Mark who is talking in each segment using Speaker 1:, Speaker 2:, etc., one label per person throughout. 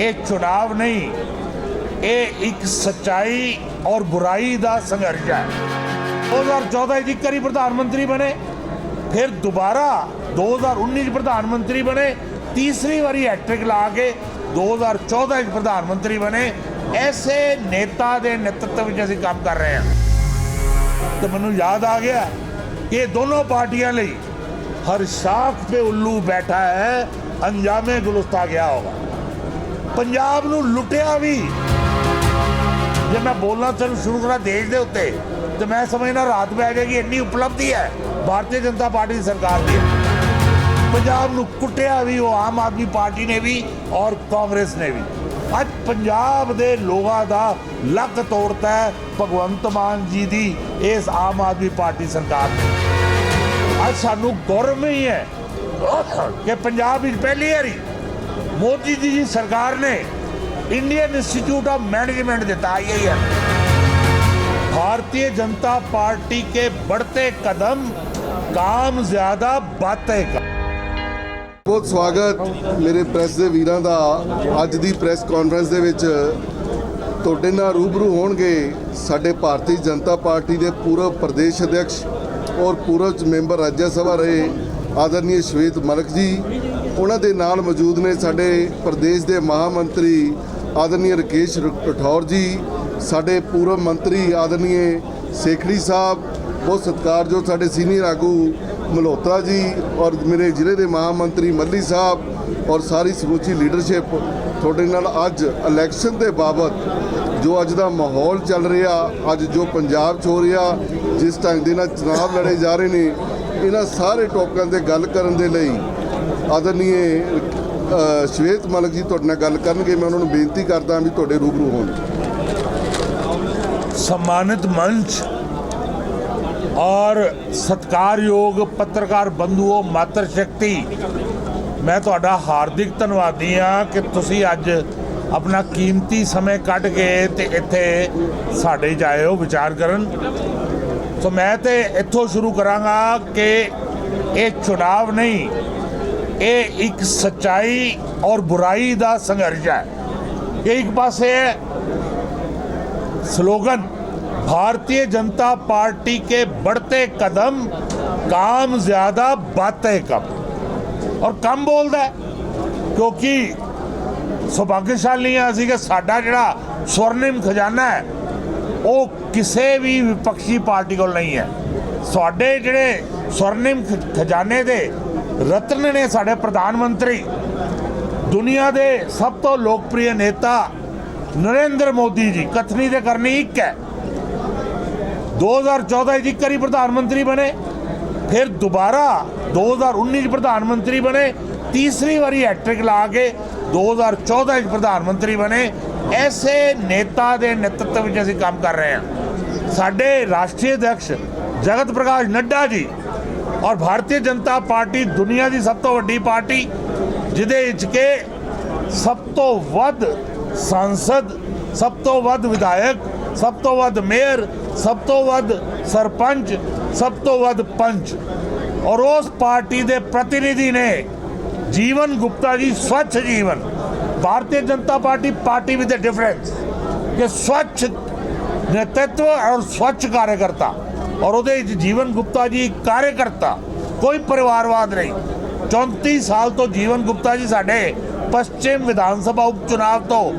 Speaker 1: ਇਹ ਚੁਣਾਵ ਨਹੀਂ, ਇਹ ਇੱਕ ਸਚਾਈ ਔਰ ਬੁਰਾਈ ਦਾ ਸੰਘਰਸ਼ ਹੈ। 2014 ਚ ਇੱਕ ਵਾਰੀ ਪ੍ਰਧਾਨ ਮੰਤਰੀ ਬਣੇ, ਫਿਰ ਦੁਬਾਰਾ 2019 ਚ ਪ੍ਰਧਾਨ ਮੰਤਰੀ ਬਣੇ, ਤੀਸਰੀ ਵਾਰੀ ਹੈਟ੍ਰਿਕ ਲਾ ਕੇ 2014 ਚ ਪ੍ਰਧਾਨ ਮੰਤਰੀ ਬਣੇ। ਐਸੇ ਨੇਤਾ ਦੇ ਨੇਤਰਤਵ ਵਿੱਚ ਅਸੀਂ ਕੰਮ ਕਰ ਰਹੇ ਹਾਂ। ਤਾਂ ਮੈਨੂੰ ਯਾਦ ਆ ਗਿਆ ਕਿ ਇਹ ਦੋਨੋਂ ਪਾਰਟੀਆਂ ਲਈ ਹਰ ਸ਼ਾਖ पे ਉੱਲੂ ਬੈਠਾ ਹੈ, ਅੰਜਾਮੇ ਗੁਲਸਤਾ ਗਿਆ ਹੋਗਾ। ਪੰਜਾਬ ਨੂੰ ਲੁੱਟਿਆ ਵੀ। ਜੇ ਮੈਂ ਬੋਲਣਾ ਤੈਨੂੰ ਸ਼ੁਰੂ ਕਰਾਂ ਦੇਸ਼ ਦੇ ਉੱਤੇ, ਤੇ ਮੈਂ ਸਮਝਣਾ ਰਾਤ ਪੈ ਜਾਏਗੀ, ਇੰਨੀ ਉਪਲਬਧੀ ਹੈ, ਭਾਰਤੀ ਜਨਤਾ ਪਾਰਟੀ ਦੀ ਸਰਕਾਰ ਦੀ। ਪੰਜਾਬ ਨੂੰ ਕੁੱਟਿਆ ਵੀ, ਉਹ ਆਮ ਆਦਮੀ ਪਾਰਟੀ ਨੇ ਵੀ ਔਰ ਕਾਂਗਰਸ ਨੇ ਵੀ। ਅੱਜ ਪੰਜਾਬ ਦੇ ਲੋਕਾਂ ਦਾ ਲੱਕ ਤੋੜਤਾ ਹੈ ਭਗਵੰਤ ਮਾਨ ਜੀ ਦੀ, ਇਸ ਆਮ ਆਦਮੀ ਪਾਰਟੀ ਸਰਕਾਰ ਨੇ। ਅੱਜ ਸਾਨੂੰ ਗੌਰਵ ਹੀ ਹੈ ਕਿ ਪੰਜਾਬ ਵਿੱਚ ਪਹਿਲੀ ਵਾਰੀ मोदी जी की सरकार ने इंडियन इंस्टीट्यूट ऑफ मैनेजमेंट देता आई है भारतीय जनता पार्टी के बढ़ते कदम काम ज्यादा बातें का
Speaker 2: ਬਹੁਤ ਸਵਾਗਤ ਮੇਰੇ ਪ੍ਰੈਸ ਦੇ ਵੀਰਾਂ ਦਾ। ਅੱਜ ਦੀ ਪ੍ਰੈਸ ਕਾਨਫਰੰਸ ਦੇ ਵਿੱਚ ਤੁਹਾਡੇ ਨਾਲ ਰੂਬਰੂ ਹੋਣਗੇ ਸਾਡੇ ਭਾਰਤੀ ਜਨਤਾ ਪਾਰਟੀ ਦੇ ਪੂਰਵ ਪ੍ਰਦੇਸ਼ ਅਧਿਕਸ਼ ਔਰ ਪੂਰਵ ਮੈਂਬਰ ਰਾਜ ਸਭਾ ਰਹੇ ਆਦਰਨੀਏ ਸ਼ਵੇਤ ਮਲਕ ਜੀ। ਉਹਨਾਂ ਦੇ ਨਾਲ ਮੌਜੂਦ ਨੇ ਸਾਡੇ ਪ੍ਰਦੇਸ਼ ਦੇ ਮਹਾਮੰਤਰੀ ਆਦਰਨੀय ਰਕੇਸ਼ ਰਠੌਰ ਜੀ, ਸਾਡੇ ਪੂਰਵ ਮੰਤਰੀ ਆਦਰਨੀय ਸੇਖੜੀ ਸਾਹਿਬ, ਬਹੁਤ ਸਤਿਕਾਰਯੋਗ ਸਾਡੇ ਸੀਨੀਅਰ ਆਗੂ ਮਲਹੋਤਰਾ ਜੀ ਔਰ ਮੇਰੇ ਜ਼ਿਲ੍ਹੇ ਦੇ ਮਹਾਮੰਤਰੀ ਮੱਲੀ ਸਾਹਿਬ ਔਰ ਸਾਰੀ ਸਮੁੱਚੀ ਲੀਡਰਸ਼ਿਪ ਤੁਹਾਡੇ ਨਾਲ ਅੱਜ ਇਲੈਕਸ਼ਨ ਦੇ ਬਾਬਤ ਜੋ ਅੱਜ ਦਾ ਮਾਹੌਲ ਚੱਲ ਰਿਹਾ, ਅੱਜ ਜੋ ਪੰਜਾਬ 'ਚ ਹੋ ਰਿਹਾ, ਜਿਸ ਢੰਗ ਦੇ ਨਾਲ ਚੁਣਾਵ ਲੜੇ ਜਾ ਰਹੇ ਨੇ, ਇਹਨਾਂ ਸਾਰੇ ਟੋਕਾਂ ਤੇ ਗੱਲ ਕਰਨ ਦੇ ਲਈ ਆਦਰਨੀਏ ਅ, ਸ਼ਵੇਤ ਮਲਕ ਜੀ ਤੁਹਾਡੇ ਨਾਲ ਗੱਲ ਕਰਨਗੇ ਮੈਂ ਉਹਨਾਂ ਨੂੰ ਬੇਨਤੀ ਕਰਦਾ ਵੀ ਤੁਹਾਡੇ ਰੂਬਰੂ ਹੋਣ
Speaker 1: सम्मानित मंच ਔਰ ਸਤਕਾਰਯੋਗ ਪੱਤਰਕਾਰ ਬੰਧੂਓ ਮਾਤਰ ਸ਼ਕਤੀ ਮੈਂ ਤੁਹਾਡਾ ਹਾਰਦਿਕ ਧੰਨਵਾਦੀ ਹਾਂ ਕਿ ਤੁਸੀਂ ਅੱਜ ਆਪਣਾ ਕੀਮਤੀ ਸਮੇਂ ਕੱਢ ਕੇ ਤੇ ਇੱਥੇ ਸਾਡੇ 'ਚ ਆਏ ਹੋ ਵਿਚਾਰ ਕਰਨ ਸੋ ਮੈਂ ਤੇ ਇੱਥੋਂ ਸ਼ੁਰੂ ਕਰਾਂਗਾ ਕਿ ਇਹ ਚੁਣਾਵ ਨਹੀਂ ਇਹ ਇੱਕ ਸਚਾਈ ਔਰ ਬੁਰਾਈ ਦਾ ਸੰਘਰਸ਼ ਹੈ ਇਹ ਇੱਕ ਪਾਸੇ स्लोगन भारतीय जनता पार्टी के बढ़ते कदम काम ज्यादा बातें कम ਔਰ ਕਮ ਬੋਲਦਾ ਹੈ ਕਿਉਂਕਿ ਸੁਭਾਗਸ਼ਾਲੀ ਹਾਂ ਅਸੀਂ ਕਿ ਸਾਡਾ ਜਿਹੜਾ ਸਵਰਨਿਮ ਖਜ਼ਾਨਾ ਹੈ ਉਹ ਕਿਸੇ ਵੀ ਵਿਪਕਸ਼ੀ ਪਾਰਟੀ ਕੋਲ ਨਹੀਂ ਹੈ ਸਾਡੇ ਜਿਹੜੇ ਸਵਰਨਿਮ ਖ- ਖਜ਼ਾਨੇ ਦੇ ਰਤਨ ਨੇ ਸਾਡੇ ਪ੍ਰਧਾਨ ਮੰਤਰੀ, ਦੁਨੀਆ ਦੇ ਸਭ ਤੋਂ ਲੋਕਪ੍ਰਿਯ ਨੇਤਾ ਨਰਿੰਦਰ ਮੋਦੀ ਜੀ। ਕਥਨੀ ਦੇ ਕਰਨੀ ਇੱਕ ਹੈ। 2014 ਚ ਇੱਕ ਵਾਰੀ ਪ੍ਰਧਾਨ ਮੰਤਰੀ ਬਣੇ, ਫਿਰ ਦੁਬਾਰਾ 2019 ਚ ਪ੍ਰਧਾਨ ਮੰਤਰੀ ਬਣੇ, ਤੀਸਰੀ ਵਾਰੀ ਹੈਟ੍ਰਿਕ ਲਾ ਕੇ 2014 ਚ ਪ੍ਰਧਾਨ ਮੰਤਰੀ ਬਣੇ। ਐਸੇ ਨੇਤਾ ਦੇ ਨੇਤਰਤਵ ਵਿੱਚ ਅਸੀਂ ਕੰਮ ਕਰ ਰਹੇ ਹਾਂ। ਸਾਡੇ ਰਾਸ਼ਟਰੀ ਅਧਿਕਸ਼ ਜਗਤ ਪ੍ਰਕਾਸ਼ ਨੱਡਾ ਜੀ ਔਰ ਭਾਰਤੀ ਜਨਤਾ ਪਾਰਟੀ ਦੁਨੀਆ ਦੀ ਸਭ ਤੋਂ ਵੱਡੀ ਪਾਰਟੀ ਜਿਹਦੇ ਵਿੱਚ ਕਿ ਸਭ ਤੋਂ ਵੱਧ ਸੰਸਦ ਸਭ ਤੋਂ ਵੱਧ ਵਿਧਾਇਕ ਸਭ ਤੋਂ ਵੱਧ ਮੇਅਰ ਸਭ ਤੋਂ ਵੱਧ ਸਰਪੰਚ ਸਭ ਤੋਂ ਵੱਧ ਪੰਚ ਔਰ ਉਸ ਪਾਰਟੀ ਦੇ ਪ੍ਰਤੀਨਿਧੀ ਨੇ ਜੀਵਨ ਗੁਪਤਾ ਜੀ ਸਵੱਛ ਜੀਵਨ Bharatiya Janata party party with a difference ਕਿ ਸਵੱਛ नेतृत्व और स्वच्छ कार्यकर्ता ਔਰ ਉਹਦੇ ਵਿੱਚ ਜੀਵਨ ਗੁਪਤਾ ਜੀ ਕਾਰਜਕਰਤਾ ਕੋਈ ਪਰਿਵਾਰਵਾਦ ਨਹੀਂ। 34 ਸਾਲ ਤੋਂ ਜੀਵਨ ਗੁਪਤਾ ਜੀ ਸਾਡੇ ਪਸ਼ਚਿਮ ਵਿਧਾਨ ਸਭਾ ਉਪ ਉਪਚੁਣਾਵ ਤੋਂ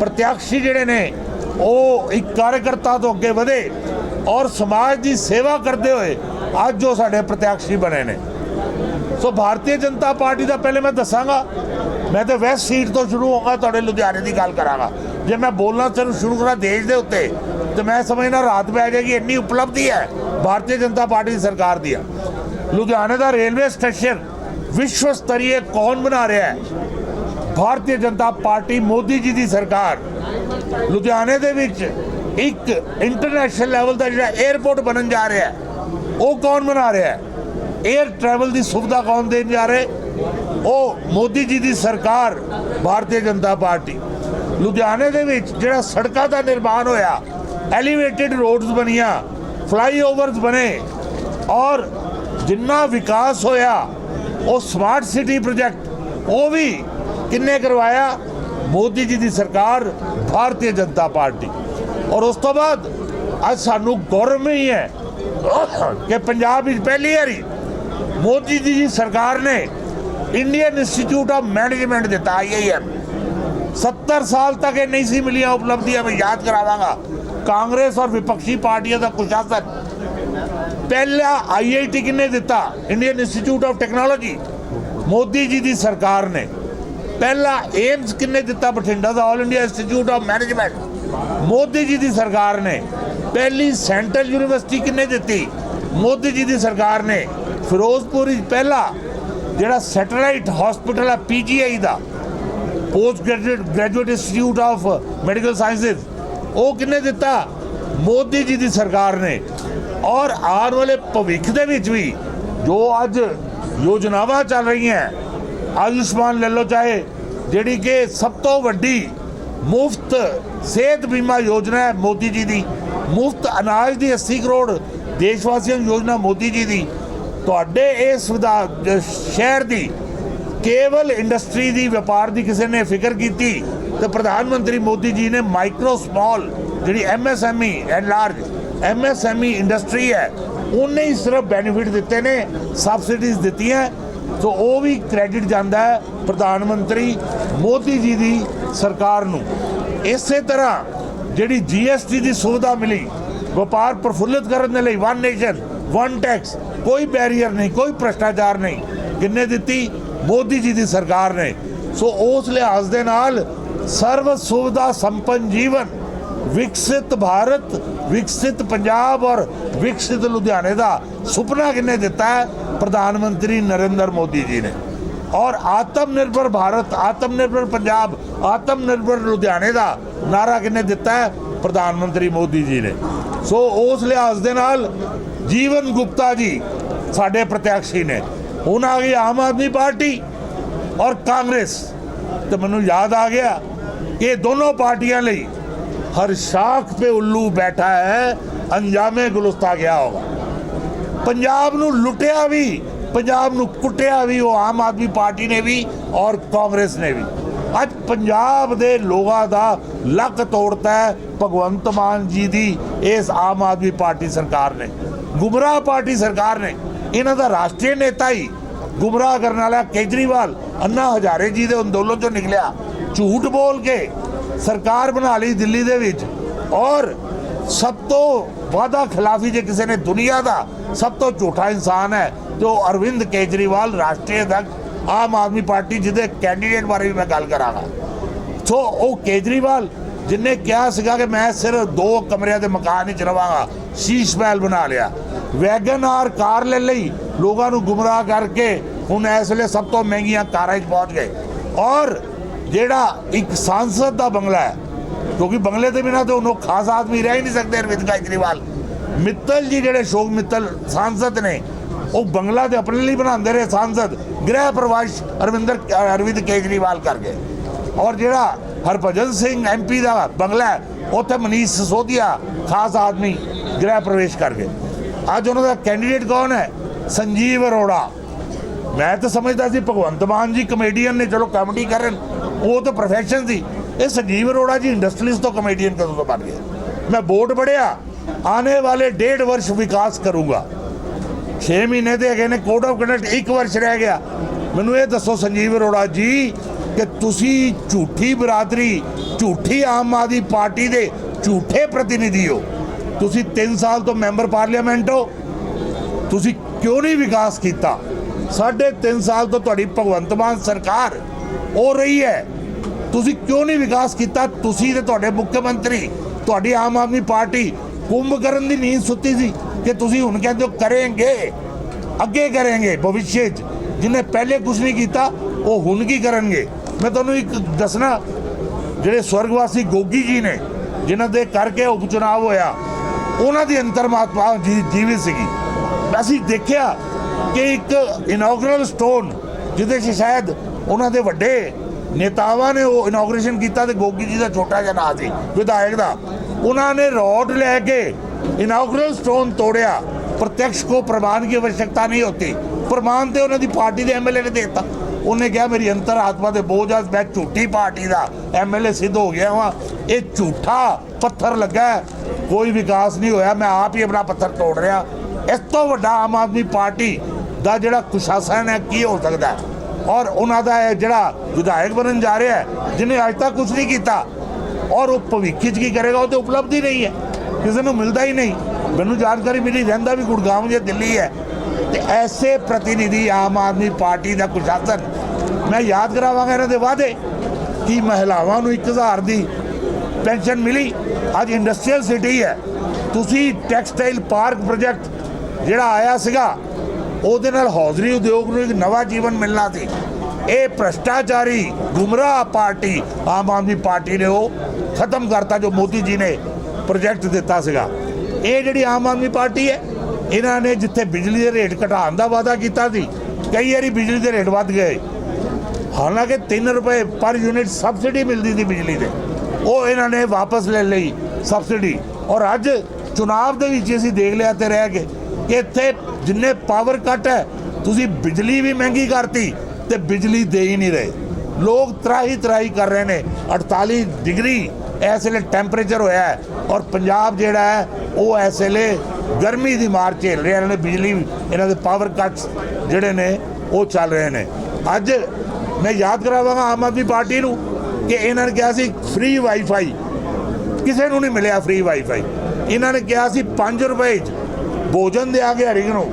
Speaker 1: ਪ੍ਰਤਿਆਕਸ਼ੀ ਜਿਹੜੇ ਨੇ, ਉਹ ਇੱਕ ਕਾਰਜਕਰਤਾ ਤੋਂ ਅੱਗੇ ਵਧੇ ਔਰ ਸਮਾਜ ਦੀ ਸੇਵਾ ਕਰਦੇ ਹੋਏ ਅੱਜ ਜੋ ਸਾਡੇ ਪ੍ਰਤਿਆਕਸ਼ੀ ਬਣੇ ਨੇ। ਸੋ ਭਾਰਤੀ ਜਨਤਾ ਪਾਰਟੀ ਦਾ ਪਹਿਲੇ ਮੈਂ ਦੱਸਾਂਗਾ, ਮੈਂ ਤੇ ਵੈਸਟ ਸੀਟ ਤੋਂ ਸ਼ੁਰੂ ਹੋਗਾ ਤੁਹਾਡੇ ਲੁਧਿਆਣੇ ਦੀ ਗੱਲ ਕਰਾਂਗਾ। ਜੇ ਮੈਂ ਬੋਲਣਾ ਸਿਰਫ ਸ਼ੁਰੂ ਕਰਾਂ ਦੇਸ਼ ਦੇ ਉੱਤੇ, ਤੇ ਮੈਂ ਸਮਝਣਾ ਰਾਤ ਪੈ ਜਾਏਗੀ, ਇੰਨੀ ਉਪਲਬਧੀ ਹੈ। ਭਾਰਤੀ ਜਨਤਾ ਪਾਰਟੀ ਦੀ ਸਰਕਾਰ ਦੀ ਲੁਧਿਆਣੇ ਦਾ ਰੇਲਵੇ ਸਟੇਸ਼ਨ ਵਿਸ਼ਵ ਸਤਰੀਏ ਕੌਣ ਬਣਾ ਰਿਹਾ ਹੈ? ਭਾਰਤੀ ਜਨਤਾ ਪਾਰਟੀ ਮੋਦੀ ਜੀ ਦੀ ਸਰਕਾਰ। ਲੁਧਿਆਣੇ ਦੇ ਵਿੱਚ ਇੱਕ ਇੰਟਰਨੈਸ਼ਨਲ ਲੈਵਲ ਦਾ ਜਿਹੜਾ 에ਅਰਪੋਰਟ ਬਣਨ ਜਾ ਰਿਹਾ ਹੈ, ਉਹ ਕੌਣ ਬਣਾ ਰਿਹਾ ਹੈ? 에ਅਰ ਟਰੈਵਲ ਦੀ ਸੁਵਿਧਾ ਕੌਣ ਦੇਣ ਜਾ ਰਿਹਾ ਉਹ ਮੋਦੀ ਜੀ ਦੀ ਸਰਕਾਰ, ਭਾਰਤੀ ਜਨਤਾ ਪਾਰਟੀ। ਲੁਧਿਆਣੇ ਦੇ ਵਿੱਚ ਜਿਹੜਾ ਸੜਕਾਂ ਦਾ ਨਿਰਮਾਣ ਹੋਇਆ ਐਲੀਵੇਟਿਡ ਰੋਡਸ ਬਣੀਆਂ ਫਲਾਈਓਵਰਸ ਬਣੇ ਔਰ ਜਿੰਨਾ ਵਿਕਾਸ ਹੋਇਆ, ਉਹ ਸਮਾਰਟ ਸਿਟੀ ਪ੍ਰੋਜੈਕਟ ਉਹ ਵੀ ਕਿੰਨੇ ਕਰਵਾਇਆ? ਮੋਦੀ ਜੀ ਦੀ ਸਰਕਾਰ, ਭਾਰਤੀ ਜਨਤਾ ਪਾਰਟੀ। ਔਰ ਉਸ ਤੋਂ ਬਾਅਦ ਅੱਜ ਸਾਨੂੰ ਗੌਰਵ ਹੀ ਹੈ ਕਿ ਪੰਜਾਬ ਵਿੱਚ ਪਹਿਲੀ ਵਾਰੀ ਮੋਦੀ ਜੀ ਦੀ ਸਰਕਾਰ ਨੇ ਇੰਡੀਅਨ ਇੰਸਟੀਚਿਊਟ ਆਫ ਮੈਨੇਜਮੈਂਟ ਦਿੱਤਾ ਆਈਆਈਐਮ 70 ਸਾਲ ਤੱਕ ਇਹ ਨਹੀਂ ਸੀ ਮਿਲੀਆਂ ਉਪਲਬਧੀਆਂ, ਮੈਂ ਯਾਦ ਕਰਾਵਾਂਗਾ। ਕਾਂਗਰਸ ਔਰ ਵਿਪਕਸ਼ੀ ਪਾਰਟੀਆਂ ਦਾ ਕੁਸ਼ਾਸਨ। ਪਹਿਲਾ ਆਈਆਈਟੀ ਕਿਨੇ ਦਿੱਤਾ? Indian institute of technology Modi ji ਦੀ ਸਰਕਾਰ ਨੇ। ਪਹਿਲਾ ਏਮਸ ਕਿਨੇ ਦਿੱਤਾ ਬਠਿੰਡਾ ਦਾ? All India institute of management Modi ji ਦੀ ਸਰਕਾਰ ਨੇ। ਪਹਿਲੀ ਸੈਂਟਰਲ ਯੂਨੀਵਰਸਿਟੀ ਕਿਨੇ ਦਿੱਤੀ? ਮੋਦੀ ਜੀ ਦੀ ਸਰਕਾਰ ਨੇ। ਫਿਰੋਜ਼ਪੁਰ ਵਿੱਚ ਪਹਿਲਾ, ਜਿਹੜਾ ਸੈਟੇਲਾਈਟ ਹਸਪੀਟਲ ਹੈ PGI the. Post graduate graduate institute of medical sciences ਉਹ ਕਿੰਨੇ ਦਿੱਤਾ? ਮੋਦੀ ਜੀ ਦੀ ਸਰਕਾਰ ਨੇ। ਔਰ ਆਉਣ ਵਾਲੇ ਭਵਿੱਖ ਦੇ ਵਿੱਚ ਵੀ ਜੋ ਅੱਜ ਯੋਜਨਾਵਾਂ ਚੱਲ ਰਹੀਆਂ ਆਯੁਸ਼ਮਾਨ ਲੈ ਲਓ ਚਾਹੇ, ਜਿਹੜੀ ਕਿ ਸਭ ਤੋਂ ਵੱਡੀ ਮੁਫਤ ਸਿਹਤ ਬੀਮਾ ਯੋਜਨਾ ਹੈ ਮੋਦੀ ਜੀ ਦੀ, ਮੁਫਤ ਅਨਾਜ ਦੀ 80 ਕਰੋੜ ਦੇਸ਼ ਵਾਸੀਆਂ ਨੂੰ ਯੋਜਨਾ ਮੋਦੀ ਜੀ ਦੀ, ਤੁਹਾਡੇ ਇਸ ਵਿਧਾ ਸ਼ਹਿਰ ਦੀ ਕੇਵਲ ਇੰਡਸਟਰੀ ਦੀ, ਵਪਾਰ ਦੀ ਕਿਸੇ ਨੇ ਫਿਕਰ ਕੀਤੀ, ਤੇ ਪ੍ਰਧਾਨ ਮੰਤਰੀ ਮੋਦੀ ਜੀ ਨੇ ਮਾਈਕਰੋ ਸਮਾਲ ਜਿਹੜੀ MSME and large MSME industry ਹੈ, ਉਹਨੇ ਹੀ ਸਿਰਫ ਬੈਨੀਫਿਟ ਦਿੱਤੇ ਨੇ ਸਬਸਿਡੀਜ਼ ਦਿੱਤੀਆਂ, ਸੋ ਉਹ ਵੀ ਕ੍ਰੈਡਿਟ ਜਾਂਦਾ ਹੈ ਪ੍ਰਧਾਨ ਮੰਤਰੀ ਮੋਦੀ ਜੀ ਦੀ ਸਰਕਾਰ ਨੂੰ। ਇਸੇ ਤਰ੍ਹਾਂ ਜਿਹੜੀ ਜੀਐਸਟੀ ਦੀ ਸੁਵਿਧਾ ਮਿਲੀ, ਵਪਾਰ ਪ੍ਰਫੁੱਲਿਤ ਕਰਨ ਦੇ ਲਈ ਵਨ ਨੇਸ਼ਨ ਵਨ ਟੈਕਸ ਕੋਈ ਬੈਰੀਅਰ ਨਹੀਂ, ਕੋਈ ਭ੍ਰਸ਼ਟਾਚਾਰ ਨਹੀਂ, ਕਿੰਨੇ ਦਿੱਤੀ? ਮੋਦੀ ਜੀ ਦੀ ਸਰਕਾਰ ਨੇ। ਸੋ ਉਸ ਲਿਹਾਜ਼ ਦੇ ਨਾਲ ਸਰਵ ਸੁਵਿਧਾ ਸੰਪੰਨ ਜੀਵਨ, ਵਿਕਸਿਤ ਭਾਰਤ, ਵਿਕਸਿਤ ਪੰਜਾਬ ਔਰ ਵਿਕਸਿਤ ਲੁਧਿਆਣੇ ਦਾ ਸੁਪਨਾ ਕਿੰਨੇ ਦਿੱਤਾ ਹੈ? ਪ੍ਰਧਾਨ ਮੰਤਰੀ ਨਰਿੰਦਰ ਮੋਦੀ ਜੀ ਨੇ। ਔਰ ਆਤਮ ਨਿਰਭਰ ਭਾਰਤ, ਆਤਮ ਨਿਰਭਰ ਪੰਜਾਬ, ਆਤਮ ਨਿਰਭਰ ਲੁਧਿਆਣੇ ਦਾ ਨਾਰਾ ਕਿੰਨੇ ਦਿੱਤਾ ਹੈ? ਪ੍ਰਧਾਨ ਮੰਤਰੀ ਮੋਦੀ ਜੀ ਨੇ। ਸੋ ਉਸ ਲਿਹਾਜ਼ ਦੇ ਨਾਲ ਜੀਵਨ ਗੁਪਤਾ ਜੀ ਸਾਡੇ ਪ੍ਰਤਿਆਸ਼ੀ ਨੇ। ਹੁਣ ਆ ਗਈ ਆਮ ਆਦਮੀ ਪਾਰਟੀ ਔਰ ਕਾਂਗਰਸ। ਤੇ ਮੈਨੂੰ ਯਾਦ ਆ ਗਿਆ ਇਹ ਦੋਨੋਂ ਪਾਰਟੀਆਂ ਲਈ ਹਰ ਸ਼ਾਖ पे ਉੱਲੂ ਬੈਠਾ ਹੈ, ਅੰਜਾਮੇ ਗੁਲਸਤਾ ਗਿਆ ਹੋਗਾ। ਪੰਜਾਬ ਨੂੰ ਲੁੱਟਿਆ ਵੀ, ਪੰਜਾਬ ਨੂੰ ਕੁੱਟਿਆ ਵੀ, ਉਹ ਆਮ ਆਦਮੀ ਪਾਰਟੀ ਨੇ ਵੀ ਔਰ ਕਾਂਗਰਸ ਨੇ ਵੀ। ਅੱਜ ਪੰਜਾਬ ਦੇ ਲੋਕਾਂ ਦਾ ਲੱਕ ਤੋੜਤਾ ਹੈ ਭਗਵੰਤ ਮਾਨ ਜੀ ਦੀ ਇਸ ਆਮ ਆਦਮੀ ਪਾਰਟੀ ਸਰਕਾਰ ਨੇ। ਗੁੰਮਰਾਹ ਪਾਰਟੀ ਸਰਕਾਰ ਨੇ। ਇਹਨਾਂ ਦਾ ਰਾਸ਼ਟਰੀ ਨੇਤਾ ਹੀ ਗੁੰਮਰਾਹ ਕਰਨ ਵਾਲਾ ਕੇਜਰੀਵਾਲ ਅੰਨਾ ਹਜ਼ਾਰੇ ਜੀ ਦੇ ਅੰਦੋਲਨ ਚੋਂ ਨਿਕਲਿਆ। ਝੂਠ ਬੋਲ ਕੇ ਸਰਕਾਰ ਬਣਾ ਲਈ ਦਿੱਲੀ ਦੇ ਵਿੱਚ। ਔਰ ਸਭ ਤੋਂ ਵਾਦਾ ਖਿਲਾਫੀ ਜੇ ਕਿਸੇ ਨੇ ਦੁਨੀਆ ਦਾ ਸਭ ਤੋਂ ਝੂਠਾ ਇਨਸਾਨ ਹੈ, ਤੇ ਉਹ ਅਰਵਿੰਦ ਕੇਜਰੀਵਾਲ ਰਾਸ਼ਟਰੀ ਅਧਿਕਸ਼ ਆਮ ਆਦਮੀ ਪਾਰਟੀ ਜਿਹਦੇ ਕੈਂਡੀਡੇਟ ਬਾਰੇ ਵੀ ਮੈਂ ਗੱਲ ਕਰਾਂਗਾ। ਸੋ ਉਹ ਕੇਜਰੀਵਾਲ ਜਿਨੇ ਕਿਹਾ ਸੀਗਾ ਕਿ ਮੈਂ ਸਿਰਫ ਦੋ ਕਮਰਿਆਂ ਦੇ ਮਕਾਨ ਵਿੱਚ ਰਵਾਂਗਾ, ਸ਼ੀਸ਼ ਮਹਿਲ ਬਣਾ ਲਿਆ। ਵੈਗਨ ਆਰ ਕਾਰ ਲੈ ਲਈ ਲੋਕਾਂ ਨੂੰ ਗੁੰਮਰਾਹ ਕਰਕੇ ਹੁਣ ਇਸ ਵੇਲੇ ਸਭ ਤੋਂ ਮਹਿੰਗੀਆਂ ਕਾਰਾਂ 'ਚ ਪਹੁੰਚ ਗਏ। ਔਰ ਜਿਹੜਾ ਇੱਕ ਸੰਸਦ ਦਾ ਬੰਗਲਾ ਹੈ, ਕਿਉਂਕਿ ਬੰਗਲੇ ਦੇ ਬਿਨਾਂ ਤਾਂ ਉਹ ਖਾਸ ਆਦਮੀ ਰਹਿ ਹੀ ਨਹੀਂ ਸਕਦੇ ਅਰਵਿੰਦ ਕੇਜਰੀਵਾਲ। ਮਿੱਤਲ ਜੀ ਜਿਹੜੇ ਸ਼ੋਕ ਮਿੱਤਲ ਸਾਂਸਦ ਨੇ, ਉਹ ਬੰਗਲਾ ਦੇ ਆਪਣੇ ਲਈ ਬਣਾਉਂਦੇ ਰਹੇ ਸਾਂਸਦ। ਗ੍ਰਹਿ ਪ੍ਰਵਾਸ਼ ਅਰਵਿੰਦਰ, ਅਰਵਿੰਦ ਕੇਜਰੀਵਾਲ ਕਰ ਗਏ। ਔਰ ਜਿਹੜਾ ਹਰਭਜਨ ਸਿੰਘ ਐਮਪੀ ਦਾ ਬੰਗਲਾ ਉੱਥੇ ਮਨੀਸ਼ ਸਿਸੋਦੀਆ ਖਾਸ ਆਦਮੀ ਗ੍ਰਹਿ ਪ੍ਰਵੇਸ਼ ਕਰ ਗਏ। ਅੱਜ ਉਹਨਾਂ ਦਾ ਕੈਂਡੀਡੇਟ ਕੌਣ ਹੈ? ਸੰਜੀਵ ਅਰੋੜਾ। ਮੈਂ ਤਾਂ ਸਮਝਦਾ ਸੀ ਭਗਵੰਤ ਮਾਨ ਜੀ ਕਮੇਡੀਅਨ ਨੇ, ਚਲੋ ਕਾਮੇਡੀ ਕਰਨ ਉਹ ਤਾਂ ਪ੍ਰੋਫੈਸ਼ਨ ਸੀ। ਇਹ ਸੰਜੀਵ ਅਰੋੜਾ ਜੀ ਇੰਡਸਟਰੀਜ਼ ਤੋਂ ਕਮੇਡੀਅਨ ਕਦੋਂ ਤੋਂ ਬਣ ਗਿਆ ਮੈਂ ਬੋਰਡ ਪੜਿਆ ਆने ਵਾਲੇ ਡੇਢ ਵਰਸ਼ ਵਿਕਾਸ ਕਰੂੰਗਾ। 6 ਮਹੀਨੇ ਦੇ ਹੈਗੇ ਨੇ ਕੋਡ ਆਫ ਕੰਡਕਟ ਇੱਕ ਵਰਸ਼ ਰਹਿ ਗਿਆ। ਮੈਨੂੰ ਇਹ ਦੱਸੋ ਸੰਜੀਵ ਅਰੋੜਾ ਜੀ, ਕਿ ਤੁਸੀਂ ਝੂਠੀ ਬਰਾਦਰੀ, ਝੂਠੀ ਆਮ ਆਦਮੀ ਪਾਰਟੀ ਦੇ ਝੂਠੇ ਪ੍ਰਤੀਨਿਧੀ ਹੋ। ਤੁਸੀਂ 3 ਸਾਲ ਤੋਂ ਮੈਂਬਰ ਪਾਰਲੀਮੈਂਟ ਹੋ। ਤੁਸੀਂ ਕਿਉਂ ਨਹੀਂ ਵਿਕਾਸ ਕੀਤਾ? ਸਾਢੇ 3 ਸਾਲ ਤੋਂ ਤੁਹਾਡੀ ਭਗਵੰਤ ਮਾਨ ਸਰਕਾਰ ਹੋ ਰਹੀ ਹੈ। ਤੁਸੀਂ ਕਿਉਂ ਨਹੀਂ ਵਿਕਾਸ ਕੀਤਾ? ਤੁਸੀਂ ਤੇ ਤੁਹਾਡੇ ਮੁੱਖ ਮੰਤਰੀ, ਤੁਹਾਡੀ ਆਮ ਆਦਮੀ ਪਾਰਟੀ ਕੁੰਭ ਕਰਨ ਦੀ ਨੀਂਦ ਸੁੱਤੀ ਸੀ ਕਿ ਤੁਸੀਂ ਹੁਣ ਕਹਿੰਦੇ ਹੋ ਕਰਾਂਗੇ, ਅੱਗੇ ਕਰਾਂਗੇ ਭਵਿੱਖ 'ਚ ਜਿਹਨੇ ਪਹਿਲੇ ਕੁਝ ਨਹੀਂ ਕੀਤਾ, ਉਹ ਹੁਣ ਕੀ ਕਰਨਗੇ? ਮੈਂ ਤੁਹਾਨੂੰ ਇੱਕ ਦੱਸਣਾ, ਜਿਹੜੇ ਸਵਰਗਵਾਸੀ ਗੋਗੀ ਜੀ ਨੇ, ਜਿਨ੍ਹਾਂ ਦੇ ਕਰਕੇ ਉਪ ਚੁਣਾਵ ਹੋਇਆ, ਉਹਨਾਂ ਦੀ ਅੰਤਰਮਾਤਮਾ ਜੀ- ਜੀਵਿਤ ਸੀਗੀ। ਅਸੀਂ ਦੇਖਿਆ ਕਿ ਇੱਕ ਇਨੋਗਰਲ ਸਟੋਨ ਜਿਹਦੇ 'ਚ ਸ਼ਾਇਦ ਉਹਨਾਂ ਦੇ ਵੱਡੇ ਨੇਤਾਵਾਂ ਨੇ ਉਹ ਇਨੋਗਰੇਸ਼ਨ ਕੀਤਾ ਤੇ ਗੋਗੀ ਜੀ ਦਾ ਛੋਟਾ ਜਿਹਾ ਨਾਂ ਸੀ, ਵਿਧਾਇਕ ਦਾ। ਉਹਨਾਂ ਨੇ ਰੋਡ ਲੈ ਕੇ ਇਨੋਗਰਲ ਸਟੋਨ ਤੋੜਿਆ। ਪ੍ਰਤੱਖ ਕੋ ਪ੍ਰਮਾਣ ਦੀ आवश्यकता ਨਹੀਂ ਹੁੰਦੀ। ਪ੍ਰਮਾਣ ਤੇ ਉਹਨਾਂ ਦੀ ਪਾਰਟੀ ਦੇ ਐਮਐਲਏ ਨੇ ਦਿੱਤਾ। ਉਹਨੇ ਕਿਹਾ, ਮੇਰੀ ਅੰਤਰ ਆਤਮਾ ਤੇ ਬੋਝ ਆ, ਮੈਂ ਝੂਠੀ ਪਾਰਟੀ ਦਾ ਐਮਐਲਏ ਸਿੱਧ ਹੋ ਗਿਆ ਹਾਂ ਇਹ ਝੂਠਾ ਪੱਥਰ ਲੱਗਾ ਕੋਈ ਵਿਕਾਸ ਨਹੀਂ ਹੋਇਆ। ਮੈਂ ਆਪ ਹੀ ਆਪਣਾ ਪੱਥਰ ਤੋੜ ਰਿਹਾ। ਇਸ ਤੋਂ ਵੱਡਾ ਆਮ ਆਦਮੀ ਪਾਰਟੀ ਦਾ ਜਿਹੜਾ ਕੁਸ਼ਾਸਨ ਹੈ, ਕੀ ਹੋ ਸਕਦਾ ਔਰ ਉਹਨਾਂ ਦਾ ਜਿਹੜਾ ਵਿਧਾਇਕ ਬਣਨ ਜਾ ਰਿਹਾ ਹੈ, ਜਿਹਨੇ ਅੱਜ ਤੱਕ ਕੁਝ ਨਹੀਂ ਕੀਤਾ, ਔਰ ਉਹ ਭਵਿੱਖ 'ਚ ਕੀ ਕਰੇਗਾ, ਉਹ ਤੇ ਹੀ ਨਹੀਂ ਹੈ, ਕਿਸੇ ਨੂੰ ਮਿਲਦਾ ਹੀ ਨਹੀਂ। ਮੈਨੂੰ ਜਾਣਕਾਰੀ ਮਿਲੀ, ਰਹਿੰਦਾ ਵੀ ਗੁੜਗਾਉਂ ਜਾਂ ਦਿੱਲੀ ਹੈ। ਤੇ ਐਸੇ ਪ੍ਰਤੀਨਿਧੀ ਆਮ ਆਦਮੀ ਪਾਰਟੀ ਦਾ ਕੁਸ਼ਾਸਨ, ਮੈਂ ਯਾਦ ਕਰਾਵਾਂਗਾ ਇਹਨਾਂ ਦੇ ਵਾਅਦੇ ਕਿ ਮਹਿਲਾਵਾਂ ਨੂੰ 1000 ਦੀ ਪੈਨਸ਼ਨ ਮਿਲੀ। ਅੱਜ ਇੰਡਸਟਰੀਅਲ ਸਿਟੀ ਹੈ। ਤੁਸੀਂ ਟੈਕਸਟਾਈਲ ਪਾਰਕ ਪ੍ਰੋਜੈਕਟ ਜਿਹੜਾ ਆਇਆ ਸੀਗਾ, ਉਹਦੇ ਨਾਲ ਹੌਜ਼ਰੀ ਉਦਯੋਗ ਨੂੰ ਇੱਕ ਨਵਾਂ ਜੀਵਨ ਮਿਲਣਾ ਸੀ। ਇਹ ਭ੍ਰਸ਼ਟਾਚਾਰੀ ਗੁੰਮਰਾਹ ਪਾਰਟੀ, ਆਮ ਆਦਮੀ ਪਾਰਟੀ ਨੇ ਉਹ ਖਤਮ ਕਰਤਾ, ਜੋ ਮੋਦੀ ਜੀ ਨੇ ਪ੍ਰੋਜੈਕਟ ਦਿੱਤਾ ਸੀਗਾ। ਇਹ ਜਿਹੜੀ ਆਮ ਆਦਮੀ ਪਾਰਟੀ ਹੈ, ਇਹਨਾਂ ਨੇ ਜਿੱਥੇ ਬਿਜਲੀ ਦੇ ਰੇਟ ਘਟਾਉਣ ਦਾ ਵਾਅਦਾ ਕੀਤਾ ਸੀ, ਕਈ ਵਾਰੀ ਬਿਜਲੀ ਦੇ ਰੇਟ ਵੱਧ ਗਏ। ਹਾਲਾਂਕਿ 3 ਰੁਪਏ ਪਰ ਯੂਨਿਟ ਸਬਸਿਡੀ ਮਿਲਦੀ ਸੀ ਬਿਜਲੀ ਦੇ। ਉਹ ਇਹਨਾਂ ਨੇ ਵਾਪਸ ਲੈ ਲਈ ਸਬਸਿਡੀ। ਔਰ ਅੱਜ ਚੁਣਾਵ ਦੇ ਵਿੱਚ ਅਸੀਂ ਦੇਖ ਲਿਆ ਤੇ ਰਹਿ ਗਏ। ਇੱਥੇ ਜਿੰਨੇ ਪਾਵਰ ਕੱਟ ਹੈ, ਤੁਸੀਂ ਬਿਜਲੀ ਵੀ ਮਹਿੰਗੀ ਕਰਤੀ ਤੇ ਬਿਜਲੀ ਦੇ ਹੀ ਨਹੀਂ ਰਹੇ। ਲੋਕ ਤਰਾਹੀ ਤਰਾਹੀ ਕਰ ਰਹੇ ਨੇ। 48 ਡਿਗਰੀ ਇਸ ਵੇਲੇ ਟੈਂਪਰੇਚਰ ਹੋਇਆ ਹੈ ਔਰ ਪੰਜਾਬ ਜਿਹੜਾ ਹੈ, ਉਹ ਇਸ ਵੇਲੇ ਗਰਮੀ ਦੀ ਮਾਰ ਝੇਲ ਰਿਹਾ। ਇਹਨਾਂ ਨੇ ਬਿਜਲੀ, ਇਹਨਾਂ ਦੇ ਪਾਵਰ ਕੱਟਸ ਜਿਹੜੇ ਨੇ, ਉਹ ਚੱਲ ਰਹੇ ਨੇ। ਅੱਜ ਮੈਂ ਯਾਦ ਕਰਾਵਾਂਗਾ ਆਮ ਆਦਮੀ ਪਾਰਟੀ ਨੂੰ ਕਿ ਇਹਨਾਂ ਨੇ ਕਿਹਾ ਸੀ ਫ੍ਰੀ ਵਾਈਫਾਈ ਕਿਸੇ ਨੂੰ ਨਹੀਂ ਮਿਲਿਆ ਫ੍ਰੀ ਵਾਈਫਾਈ ਇਹਨਾਂ ਨੇ ਕਿਹਾ ਸੀ 5 ਰੁਪਏ 'ਚ ਭੋਜਨ ਦੇਾਂਗੇ ਹਰੀਕ ਨੂੰ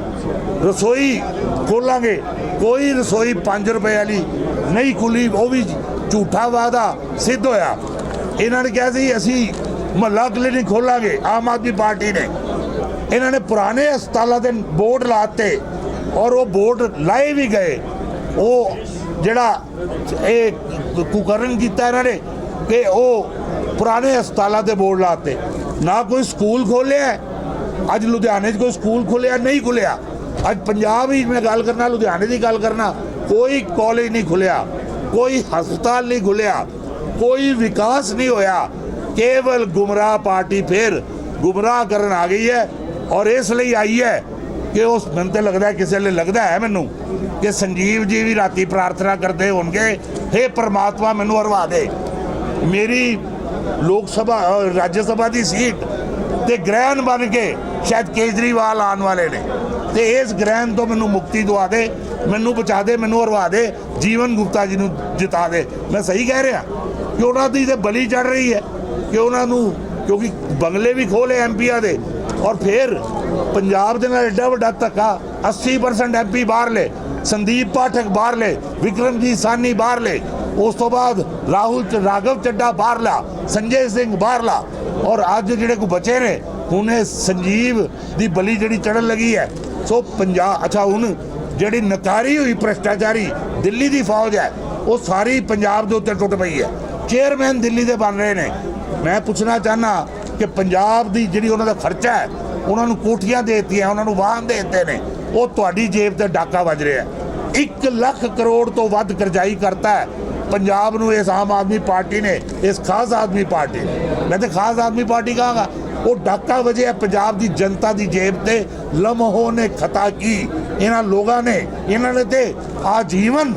Speaker 1: ਰਸੋਈ ਖੋਲਾਂਗੇ। ਕੋਈ ਰਸੋਈ 5 ਰੁਪਏ ਵਾਲੀ ਨਹੀਂ ਖੁੱਲੀ, ਉਹ ਵੀ ਝੂਠਾ ਵਾਦਾ ਸਿੱਧ ਹੋਇਆ। ਇਹਨਾਂ ਨੇ ਕਿਹਾ ਸੀ, ਅਸੀਂ ਮਹੱਲਾ ਕਲੀਨਿਕ ਖੋਲਾਂਗੇ, ਆਮ ਆਦਮੀ ਪਾਰਟੀ ਨੇ। ਇਹਨਾਂ ਨੇ ਪੁਰਾਣੇ ਹਸਪਤਾਲਾਂ ਦੇ ਬੋਰਡ ਲਾਤੇ ਔਰ ਉਹ ਬੋਰਡ ਲਾਏ ਵੀ ਗਏ। ਉਹ ਜਿਹੜਾ ਇਹ ਕੁਕਰਨ ਕੀਤਾ ਇਹਨਾਂ ਨੇ ਕਿ ਉਹ ਪੁਰਾਣੇ ਹਸਪਤਾਲਾਂ ਤੇ ਬੋਰਡ ਲਾਤੇ। ਨਾ ਕੋਈ ਸਕੂਲ ਖੋਲਿਆ ਅੱਜ ਲੁਧਿਆਣੇ 'ਚ ਕੋਈ ਸਕੂਲ ਖੁੱਲਿਆ ਨਹੀਂ ਖੁੱਲਿਆ ਅੱਜ ਪੰਜਾਬ ਹੀ ਮੈਂ ਗੱਲ ਕਰਨਾ, ਲੁਧਿਆਣੇ ਦੀ ਗੱਲ ਕਰਨਾ, ਕੋਈ ਕਾਲਜ ਨਹੀਂ ਖੁੱਲਿਆ ਕੋਈ ਹਸਪਤਾਲ ਨਹੀਂ ਖੁੱਲਿਆ ਕੋਈ ਵਿਕਾਸ ਨਹੀਂ ਹੋਇਆ। ਕੇਵਲ ਗੁੰਮਰਾਹ ਪਾਰਟੀ ਫਿਰ ਗੁੰਮਰਾਹ ਕਰਨ ਆ ਗਈ ਹੈ ਔਰ ਇਸ ਲਈ ਆਈ ਹੈ ਕਿ ਉਸ ਮੈਨੂੰ ਤੇ ਲੱਗਦਾ ਕਿਸੇ ਲਈ ਲੱਗਦਾ ਹੈ ਮੈਨੂੰ ਕਿ ਸੰਜੀਵ ਜੀ ਵੀ ਰਾਤੀ ਪ੍ਰਾਰਥਨਾ ਕਰਦੇ ਹੋਣਗੇ हे ਪ੍ਰਮਾਤਮਾ ਮੈਨੂੰ ਹਰਵਾ ਦੇ। ਮੇਰੀ ਲੋਕ ਸਭਾ ਰਾਜ ਸਭਾ ਦੀ ਸੀਟ ਤੇ ਗ੍ਰਹਿਣ ਬਣ ਕੇ ਸ਼ਾਇਦ ਕੇਜਰੀਵਾਲ ਆਉਣ ਵਾਲੇ ਨੇ। ਤੇ ਇਸ ਗ੍ਰਹਿਣ ਤੋਂ ਮੈਨੂੰ ਮੁਕਤੀ ਦਵਾ ਦੇ, ਮੈਨੂੰ ਬਚਾ ਦੇ, ਮੈਨੂੰ ਹਰਵਾ ਦੇ, ਜੀਵਨ ਗੁਪਤਾ ਜੀ ਨੂੰ ਜਿਤਾ ਦੇ। ਮੈਂ ਸਹੀ ਕਹਿ ਰਿਹਾ ਕਿ ਉਹਨਾਂ ਦੀ ਤੇ ਬਲੀ ਚੜ ਰਹੀ ਹੈ ਕਿ ਉਹਨਾਂ ਨੂੰ ਕਿਉਂਕਿ ਬੰਗਲੇ ਵੀ ਖੋਲੇ ਐਮਪੀਆਂ ਦੇ ਔਰ ਫਿਰ ਪੰਜਾਬ ਦੇ ਨਾਲ ਐਡਾ ਵੱਡਾ ਧੱਕਾ 80% ਐਮਪੀ ਬਾਹਰਲੇ ਸੰਦੀਪ ਪਾਠਕ ਬਾਹਰਲੇ ਵਿਕਰਮਜੀਤ ਸਾਨੀ ਬਾਹਰਲੇ ਉਸ ਤੋਂ ਬਾਅਦ ਰਾਹੁਲ ਚ ਰਾਘਵ ਚੱਡਾ ਬਾਹਰਲਾ ਸੰਜੇ ਸਿੰਘ ਬਾਹਰ ਲਾ ਔਰ ਅੱਜ ਜਿਹੜੇ ਕੋ ਬਚੇ ਨੇ, ਹੁਣ ਇਹ ਸੰਜੀਵ ਦੀ ਬਲੀ ਜਿਹੜੀ ਚੜਨ ਲੱਗੀ ਹੈ, ਸੋ ਪੰਜਾਬ ਅੱਛਾ, ਹੁਣ ਜਿਹੜੀ ਨਕਾਰੀ ਹੋਈ ਭ੍ਰਿਸ਼ਟਾਚਾਰੀ, ਦਿੱਲੀ ਦੀ ਫੌਜ ਹੈ, ਉਹ ਸਾਰੀ ਪੰਜਾਬ ਦੇ ਉੱਤੇ ਟੁੱਟ ਪਈ ਹੈ। ਚੇਅਰਮੈਨ ਦਿੱਲੀ ਦੇ ਬਣ ਰਹੇ ਨੇ। ਮੈਂ ਪੁੱਛਣਾ ਚਾਹਨਾ ਕਿ ਪੰਜਾਬ ਦੀ ਜਿਹੜੀ ਉਹਨਾਂ ਦਾ ਖਰਚਾ ਹੈ, ਉਹਨਾਂ ਨੂੰ ਕੋਠੀਆਂ ਦੇ ਦਿੱਤੀਆਂ, ਉਹਨਾਂ ਨੂੰ ਵਾਹਨ ਦੇ ਦਿੱਤੇ ਨੇ, ਉਹ ਤੁਹਾਡੀ ਜੇਬ ਤੇ ਡਾਕਾ ਵੱਜ ਰਿਹਾ ਹੈ। 1 ਲੱਖ ਕਰੋੜ ਤੋਂ ਵੱਧ ਕਰਜ਼ਾਈ ਕਰਤਾ ਹੈ। ਪੰਜਾਬ ਨੂੰ ਇਸ ਆਮ ਆਦਮੀ ਪਾਰਟੀ ਨੇ, ਇਸ ਖਾਸ ਆਦਮੀ ਪਾਰਟੀ ਨੇ। ਮੈਂ ਤੇ ਖਾਸ ਆਦਮੀ ਪਾਰਟੀ ਕਹਾਂਗਾ, ਉਹ ਡਾਕਾ ਵਜੇ ਪੰਜਾਬ ਦੀ ਜਨਤਾ ਦੀ ਜੇਬ ਤੇ ਲਮਹੋ ਨੇ ਖਤਾ ਕੀ। ਇਹਨਾਂ ਲੋਕਾਂ ਨੇ, ਇਹਨਾਂ ਨੇ ਤੇ ਆਜੀਵਨ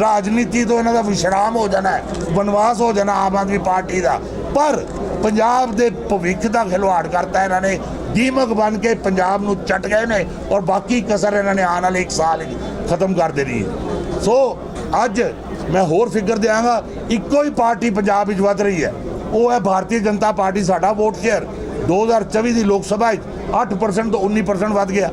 Speaker 1: ਰਾਜਨੀਤੀ ਤੋਂ ਇਹਨਾਂ ਦਾ ਵਿਸ਼ਰਾਮ ਹੋ ਜਾਣਾ ਹੈ ਬਨਵਾਸ ਹੋ ਜਾਣਾ ਆਮ ਆਦਮੀ ਪਾਰਟੀ ਦਾ। ਪਰ ਪੰਜਾਬ ਦੇ ਭਵਿੱਖ ਦਾ ਖਿਲਵਾੜ ਕਰਤਾ ਇਹਨਾਂ ਨੇ, ਦੀਮਕ ਬਣ ਕੇ ਪੰਜਾਬ ਨੂੰ ਚੱਟ ਗਏ ਨੇ ਔਰ ਬਾਕੀ ਕਸਰ ਇਹਨਾਂ ਨੇ ਆਉਣ ਵਾਲੇ 1 ਸਾਲ ਖਤਮ ਕਰ ਦੇਣੀ ਹੈ। ਸੋ ਅੱਜ ਮੈਂ ਹੋਰ ਫਿਗਰ ਦਿਆਂਗਾ, ਇੱਕੋ ਹੀ ਪਾਰਟੀ ਪੰਜਾਬ ਵਿੱਚ ਵੱਧ ਰਹੀ ਹੈ। ਉਹ ਹੈ ਭਾਰਤੀ ਜਨਤਾ ਪਾਰਟੀ, ਸਾਡਾ ਵੋਟ ਸ਼ੇਅਰ। 2024 ਦੀ ਲੋਕ ਸਭਾ ਵਿੱਚ 8% ਤੋਂ 19% ਵੱਧ ਗਿਆ।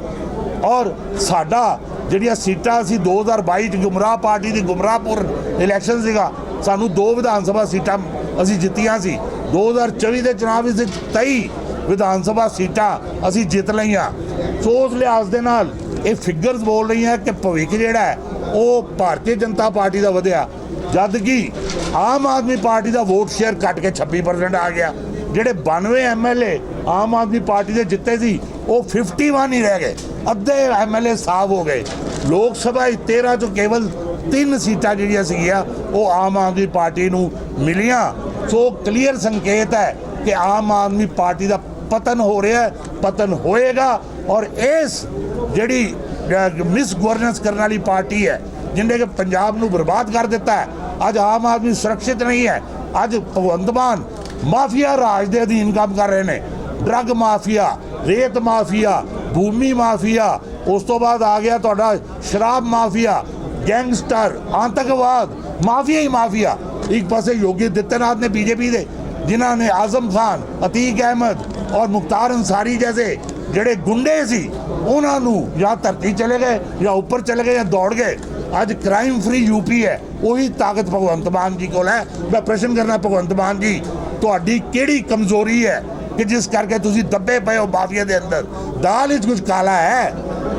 Speaker 1: ਔਰ ਸਾਡਾ ਜਿਹੜੀਆਂ ਸੀਟਾਂ ਸੀ 2022 ਚ ਗੁੰਮਰਾਹ ਪਾਰਟੀ ਦੀ ਗੁੰਮਰਾਹਪੁਰ ਇਲੈਕਸ਼ਨ ਸੀਗਾ, ਸਾਨੂੰ ਦੋ ਵਿਧਾਨ ਸਭਾ ਸੀਟਾਂ ਅਸੀਂ ਜਿੱਤੀਆਂ ਸੀ। 2024 ਦੇ ਚੁਣਾਵ ਵਿੱਚ 23 ਵਿਧਾਨ ਸਭਾ ਸੀਟਾਂ ਅਸੀਂ ਜਿੱਤ ਲਈਆਂ। ਸੋ ਉਸ ਲਿਹਾਜ਼ ਦੇ ਨਾਲ ਇਹ ਫਿਗਰਸ ਬੋਲ ਰਹੀਆਂ ਕਿ ਭਵਿੱਖ ਜਿਹੜਾ ਹੈ ਉਹ ਭਾਰਤੀ ਜਨਤਾ ਪਾਰਟੀ ਦਾ ਵਧਿਆ ਜਦ ਕਿ ਆਮ ਆਦਮੀ ਪਾਰਟੀ ਦਾ ਵੋਟ ਸ਼ੇਅਰ ਘਟ ਕੇ 26% ਆ ਗਿਆ। ਜਿਹੜੇ 92 ਐਮਐਲਏ ਆਮ ਆਦਮੀ ਪਾਰਟੀ ਦੇ ਜਿੱਤੇ ਸੀ, ਉਹ 51 ਹੀ ਰਹਿ ਗਏ। ਅੱਧੇ ਐਮਐਲਏ ਸਾਫ਼ ਹੋ ਗਏ। ਲੋਕ ਸਭਾ 'ਚ 13 ਤੋਂ ਕੇਵਲ ਤਿੰਨ ਸੀਟਾਂ ਜਿਹੜੀਆਂ ਸੀਗੀਆਂ, ਉਹ ਆਮ ਆਦਮੀ ਪਾਰਟੀ ਨੂੰ ਮਿਲੀਆਂ। ਸੋ ਕਲੀਅਰ ਸੰਕੇਤ ਹੈ ਕਿ ਆਮ ਆਦਮੀ ਪਾਰਟੀ ਦਾ ਪਤਨ ਹੋ ਰਿਹਾ ਹੈ, ਪਤਨ ਹੋਏਗਾ। ਔਰ ਇਸ ਜਿਹੜੀ ਮਿਸ ਗਵਰਨੈਂਸ ਕਰਨ ਵਾਲੀ ਪਾਰਟੀ ਹੈ ਜਿਨ੍ਹਾਂ ਕਿ ਪੰਜਾਬ ਨੂੰ ਬਰਬਾਦ ਕਰ ਦਿੱਤਾ ਹੈ। ਅੱਜ ਆਮ ਆਦਮੀ ਸੁਰੱਖਿਅਤ ਨਹੀਂ ਹੈ। ਅੱਜ ਭਗਵੰਤ ਮਾਨ ਮਾਫੀਆ ਰਾਜ ਦੇ ਅਧੀਨ ਕੰਮ ਕਰ ਰਹੇ ਨੇ। ਡਰੱਗ ਮਾਫੀਆ, ਰੇਤ ਮਾਫੀਆ, ਭੂਮੀ ਮਾਫੀਆ, ਉਸ ਤੋਂ ਬਾਅਦ ਆ ਗਿਆ ਤੁਹਾਡਾ ਸ਼ਰਾਬ ਮਾਫੀਆ, ਗੈਂਗਸਟਰ, ਆਤੰਕਵਾਦ, ਮਾਫੀਆ ਹੀ ਮਾਫੀਆ। ਇੱਕ ਪਾਸੇ ਯੋਗੀ ਦਿੱਤਨਾਥ ਨੇ ਬੀਜੇਪੀ ਦੇ, ਜਿਨ੍ਹਾਂ ਨੇ ਆਜ਼ਮ ਖਾਨ, ਅਤੀਕ ਅਹਿਮਦ ਔਰ ਮੁਖਤਾਰ ਅੰਸਾਰੀ ਜੈਸੇ ਜਿਹੜੇ ਗੁੰਡੇ ਸੀ ਉਹਨਾਂ ਨੂੰ ਜਾਂ ਧਰਤੀ ਚਲੇ ਗਏ ਜਾਂ ਉੱਪਰ ਚਲੇ ਗਏ ਜਾਂ ਦੌੜ ਗਏ। ਅੱਜ ਕ੍ਰਾਈਮ ਫ੍ਰੀ ਯੂਪੀ ਹੈ। ਉਹੀ ਤਾਕਤ ਭਗਵੰਤ ਮਾਨ ਜੀ ਕੋਲ ਹੈ। ਮੈਂ ਪ੍ਰਸ਼ਨ ਕਰਨਾ ਭਗਵੰਤ ਮਾਨ ਜੀ, ਤੁਹਾਡੀ ਕਿਹੜੀ ਕਮਜ਼ੋਰੀ ਹੈ ਕਿ ਜਿਸ ਕਰਕੇ ਤੁਸੀਂ ਦੱਬੇ ਪਏ ਹੋ ਮਾਫੀਆ ਦੇ ਅੰਦਰ? ਦਾਲ ਵਿੱਚ ਕੁਝ ਕਾਲਾ ਹੈ।